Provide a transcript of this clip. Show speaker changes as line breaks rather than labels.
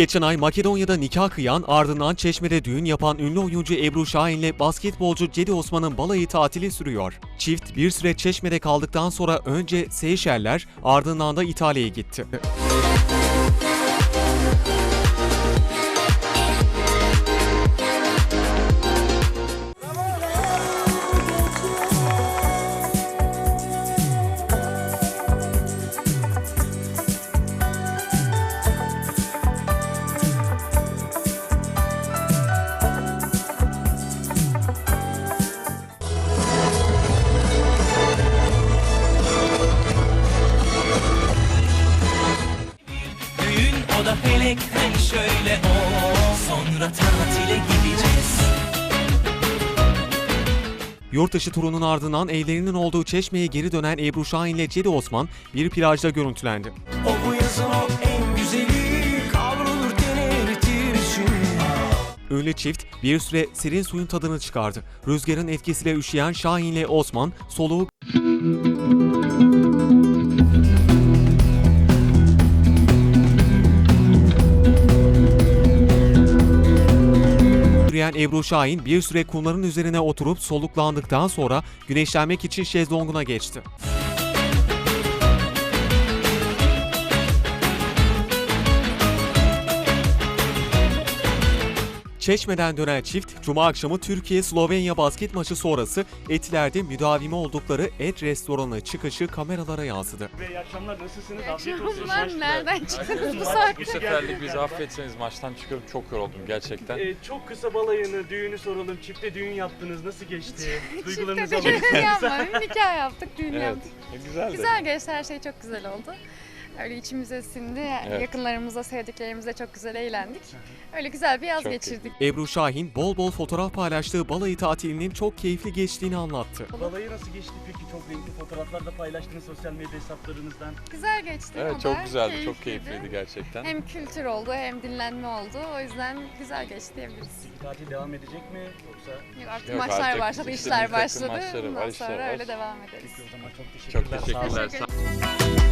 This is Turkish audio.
Geçen ay Makedonya'da nikah kıyan ardından Çeşme'de düğün yapan ünlü oyuncu Ebru Şahin ile basketbolcu Cedi Osman'ın balayı tatili sürüyor. Çift bir süre Çeşme'de kaldıktan sonra önce Seyşeller ardından da İtalya'ya gitti.
Da felekten şöyle o Sonra tatile gideceğiz
Yurtdışı turunun ardından evlerinin olduğu Çeşme'ye geri dönen Ebru Şahin ile Cedi Osman bir plajda görüntülendi.
O bu yazın o en güzeli Kavrulur için
Ünlü çift bir süre serin suyun tadını çıkardı. Rüzgarın etkisiyle üşüyen Şahin ile Osman soluğu Yürüyen Ebru Şahin bir süre kumların üzerine oturup soluklandıktan sonra güneşlenmek için şezlonguna geçti. Çeşme'den dönen çift, Cuma akşamı Türkiye-Slovenya basket maçı sonrası Etiler'de müdavimi oldukları Et restoranı çıkışı kameralara yansıdı.
İyi akşamlar nasılsınız?
İyi
Afiyet olsun.
Nereden çıktınız bu saatte?
Bitti,
seferlik bizi affetseniz maçtan çıkıyorum çok yoruldum gerçekten.
Ee, çok kısa balayını, düğünü soralım. Çifte düğün yaptınız. Nasıl geçti? Duygularınızı
Çifte
alalım.
düğün yapmadık, nikah yaptık, düğün
Evet.
yaptık.
E, güzel de.
Güzel geçti, her şey çok güzel oldu. Öyle içimize sindi,
Evet.
yakınlarımıza, sevdiklerimizle çok güzel eğlendik. Öyle güzel bir yaz
Çok
geçirdik.
Ebru Şahin bol bol fotoğraf paylaştığı balayı tatilinin çok keyifli geçtiğini anlattı.
Balayı nasıl geçti peki? Çok renkli fotoğraflar da paylaştınız sosyal medya hesaplarınızdan.
Güzel geçti
Evet çok güzeldi, çok
keyifliydi.
keyifliydi gerçekten.
Hem kültür oldu hem dinlenme oldu. O yüzden güzel geçti diyebiliriz.
Peki tatil devam edecek mi? Yoksa
Yok, artık
Yok,
maçlar
artık
başladı,
işte
işler başladı.
maçları var,
Bundan
işler
sonra
var.
öyle devam ederiz.
Peki o zaman çok teşekkürler.
Çok
Sağ olun.
teşekkürler.
Teşekkür.